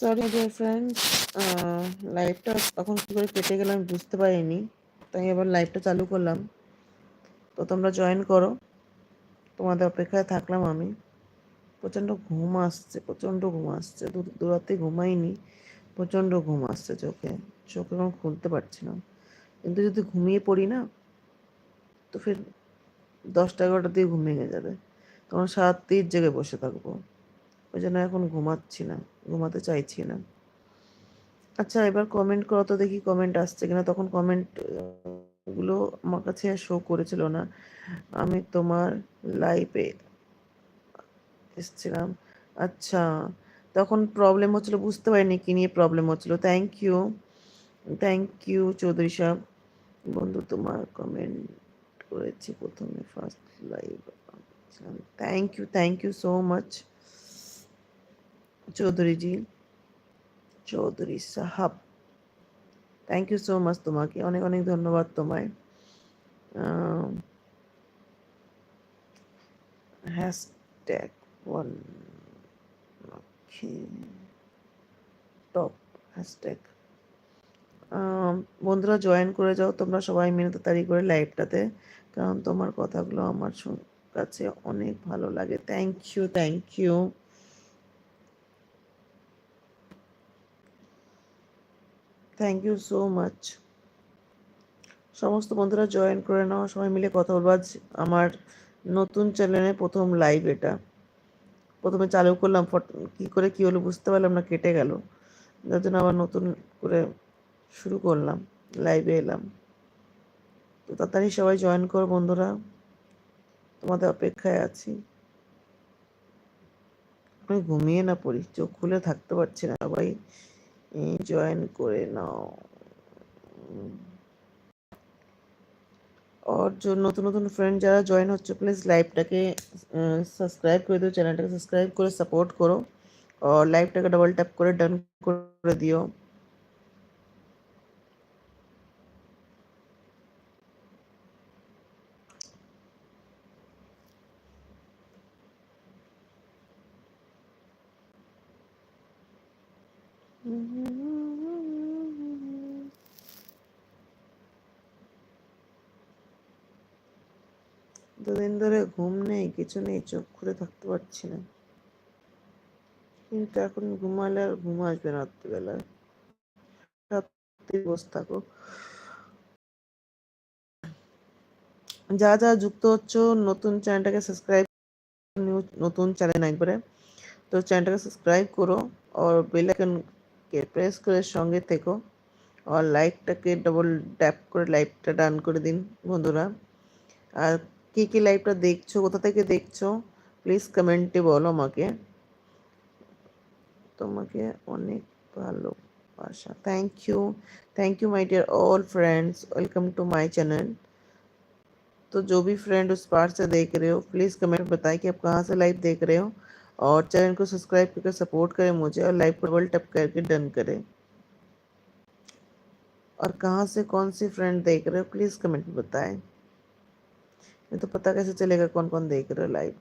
Sorry dear friends লাইভটা তখন কী করে কেটে গেলাম বুঝতে পারিনি। তাই এবার লাইভটা চালু করলাম। তো তোমরা জয়েন করো। তোমাদের অপেক্ষায় থাকলাম আমি। প্রচণ্ড ঘুম আসছে, প্রচণ্ড ঘুম আসছে। দু রাতে ঘুমাইনি, প্রচণ্ড ঘুম আসছে চোখে। চোখে এখন খুলতে পারছি না। কিন্তু যদি ঘুমিয়ে পড়ি না, তো ফের দশটা, এগারোটা দিয়ে ঘুম ভেঙে যাবে। তখন সাত তির জেগে বসে থাকব। ওই জন্য এখন ঘুমাচ্ছি না। ঘুমাতে চাইছি না। আচ্ছা এবার কমেন্ট করো তো দেখি কমেন্ট আসছে কিনা। তখন কমেন্টগুলো আমার কাছে শো করেছিল না। আমি তোমার লাইফে এসছিলাম। আচ্ছা তখন প্রবলেম হচ্ছিল, বুঝতে পারিনি কি নিয়ে প্রবলেম হচ্ছিল। Thank you thank you Chowdhury সাহেব। বন্ধু, তোমার কমেন্ট করেছি প্রথমে first live thank you thank you so much Chowdhuryji Chowdhury Sahab. Thank you so much তোমাকে। অনেক অনেক ধন্যবাদ তোমায়। হ্যাশট্যাগ ওয়ান টপ হ্যাশট্যাগ বন্ধুরা জয়েন করে যাও, তোমরা সবাই মিলে তাড়াতাড়ি করে লাইভটাতে কারণ তোমার কথাগুলো আমার কাছে অনেক ভালো লাগে। Thank you thank you thank you so much সমস্ত বন্ধুরা জয়েন করে নাও, সবাই মিলে কথা বলব। আজ আমার নতুন চ্যানেলে প্রথম লাইভ এটা। প্রথমে চালু করলাম কি করে কি হলো বুঝতে পারলাম না, কেটে গেল। যার জন্য আবার নতুন করে শুরু করলাম লাইভে এলাম। তো তাড়াতাড়ি সবাই জয়েন করো বন্ধুরা। তোমাদের অপেক্ষায় আছি। আমি ঘুমিয়ে না পড়ি, চোখ খুলে থাকতে পারছি না সবাই। জয়েন করে নাও। ওর জন্য নতুন নতুন ফ্রেন্ড যারা জয়েন হচ্ছে প্লিজ লাইভটাকে সাবস্ক্রাইব করে দিও চ্যানেলটাকে সাবস্ক্রাইব করে সাপোর্ট করো। আর লাইভটাকে ডাবল ট্যাপ করে ডান করে দিও। দুদিন ধরে ঘুম নেই, কিছু নেই, চোখ খুলে থাকতে পারছি না। কিন্তু এখন ঘুমালে আর ঘুম আসবে না রাত্রিবেলায় রাত্রি বসে থাকো যা যা যুক্ত হচ্ছে, নতুন চ্যানেলটাকে সাবস্ক্রাইব নতুন চ্যানেল একবারে। তো চ্যানেলটাকে সাবস্ক্রাইব করো আর বেল আইকনকে প্রেস করে সঙ্গে থেকো। আর লাইকটাকে ডবল ট্যাপ করে লাইভটা ডান করে দিন বন্ধুরা। আর কে কে লাইভটা দেখছো কোথা থেকে দেখছো প্লিজ কমেন্টে বলো আমাকে তোমাকে অনেক ভালোবাসা thank you thank you my dear all friends welcome to my channel तो जो भी फ्रेंड उस पार से देख रहे हो प्लीज़ कमेंट बताएं कि आप कहाँ से लाइव देख रहे हो और चैनल को सब्सक्राइब करके सपोर्ट करें मुझे और लाइव पर वर्ल्ड टप करके डन करें और कहाँ से कौन सी फ्रेंड देख रहे हो प्लीज़ कमेंट में बताएं नहीं तो पता कैसे चलेगा कौन कौन देख रहे हो लाइव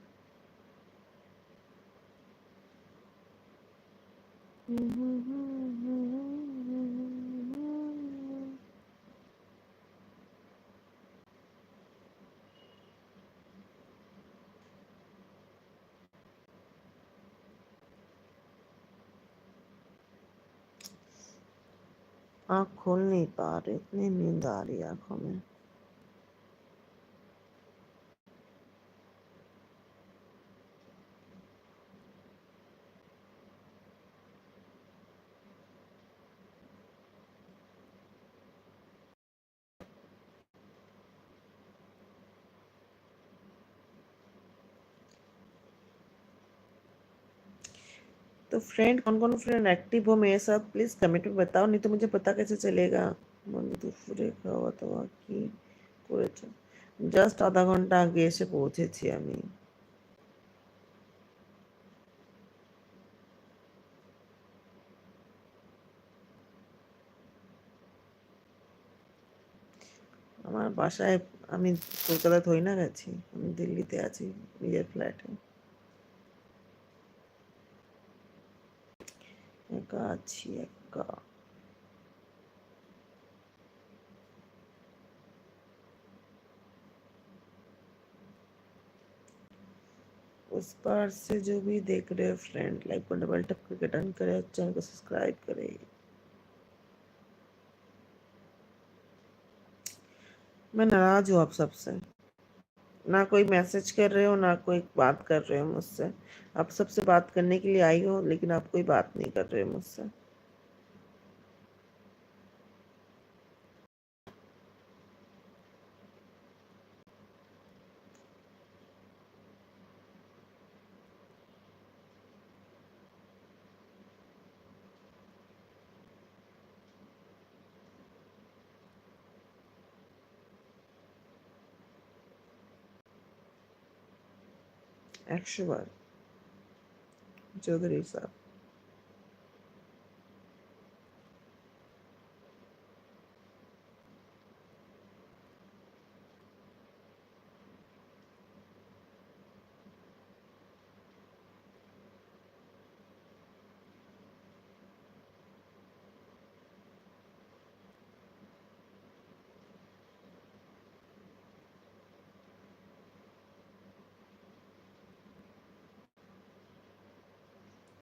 आँख खोल नहीं पा रहे, इतनी नींद आ रही है आँखों में। तो फ्रेंड कौन कौन फ्रेंड एक्टिव हो मेरे साथ प्लीज़ कमेंट में बताओ नहीं तो मुझे पता कैसे चलेगा দুপুরে খাওয়া দাওয়া কি করেছো জাস্ট আধা ঘন্টা আগে এসে পৌঁছেছি আমি আমার বাসায় আমি কলকাতায় থই না গেছি আমি দিল্লিতে আছি নিজের ফ্ল্যাটে একা আছি একা उस पार से जो भी देख रहे हो फ्रेंड लाइक को डबल टप करके डन करे चैनल को सब्सक्राइब करे मैं नाराज हूँ आप सबसे ना कोई मैसेज कर रहे हो, ना कोई बात कर रहे हो मुझसे। आप सबसे बात करने के लिए आई हो, लेकिन आप कोई बात नहीं कर रहे हो मुझसे। একশো বার Chowdhury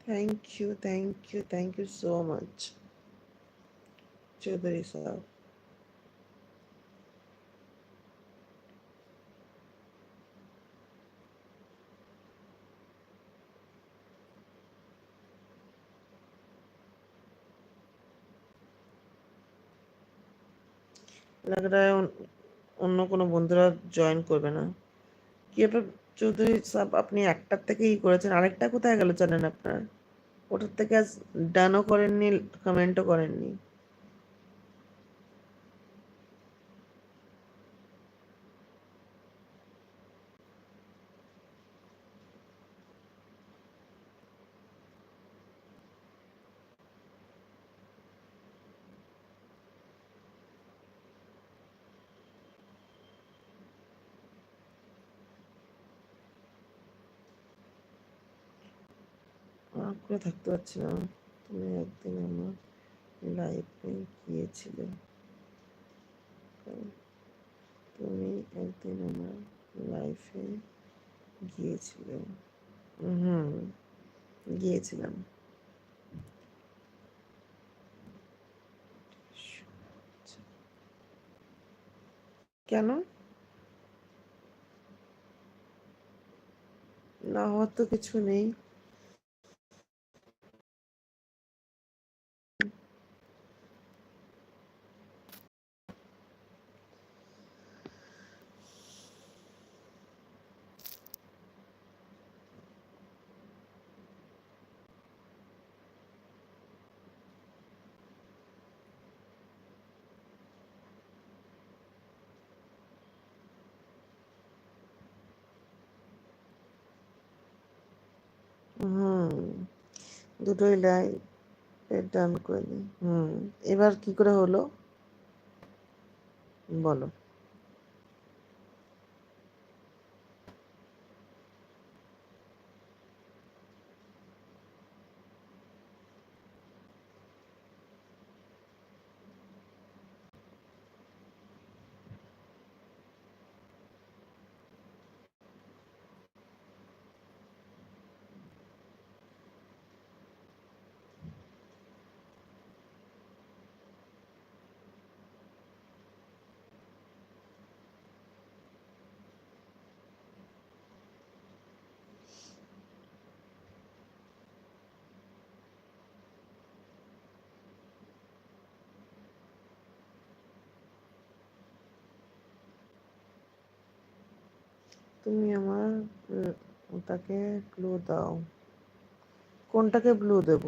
thank you thank you thank you so much Chaudhary Sahab लग रहा है অন্য কোনো বন্ধুরা জয়েন করবে না কি ব্যাপার চৌধুরী সাহেব, আপনি একটার থেকেই করেছেন। আরেকটা কোথায় গেল জানেন আপনার? ওটার থেকে আজ ডানও করেননি, কমেন্টও করেননি। করে থাকতে পারছি না। তুমি একদিন আমার লাইফে গিয়েছিলে। তুমি একদিন আমার লাইফে গিয়েছিলে। হুম, গিয়েছিলাম। কেন? না হওয়ার তো কিছু নেই। দুটোই লাই ডান করে দিই হুম এবার কি করে হলো? বলো। তুমি আমার তাকে ক্লু দাও। কোনটাকে ব্লু দেব?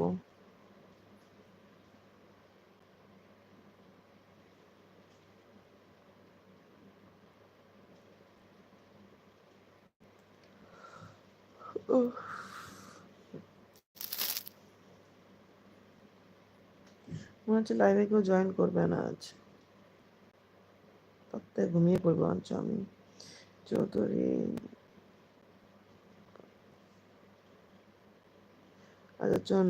মনে হচ্ছে লাইভে কেউ জয়েন করবে না আজ। তাতে ঘুমিয়ে পড়ব আজ আমি। चौधरी अच्छा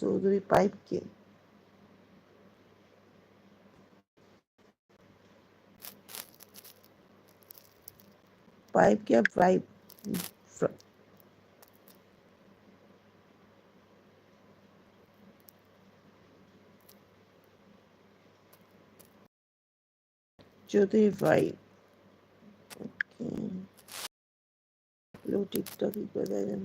चौधरी पाइप के पाइप क्या पाइप যদি ভাই টিকটক ই কোথায় যেন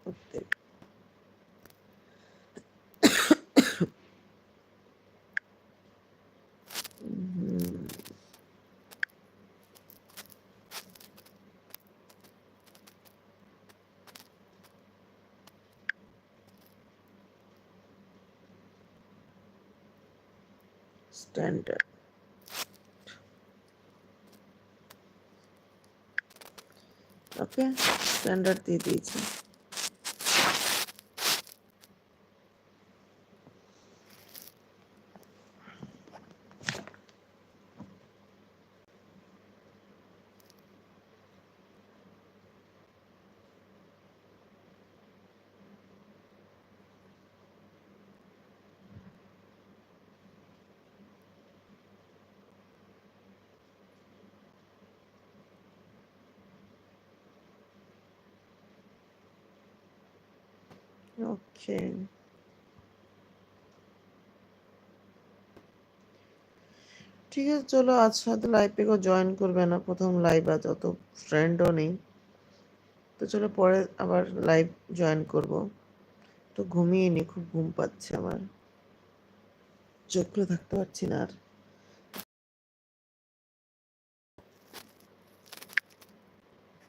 প্রত্যেক standard. okay standard दे दीजिए ওকে। ঠিক আছে, চলো আজ হয়তো লাইভে কেউ জয়েন করবে না, প্রথম লাইভ আজ অত ফ্রেন্ডও নেই। তো চলো পরে আবার লাইভ জয়েন করব। তো ঘুমিয়ে নি, খুব ঘুম পাচ্ছে আমার। চোখ থাকতে পারছি না আর।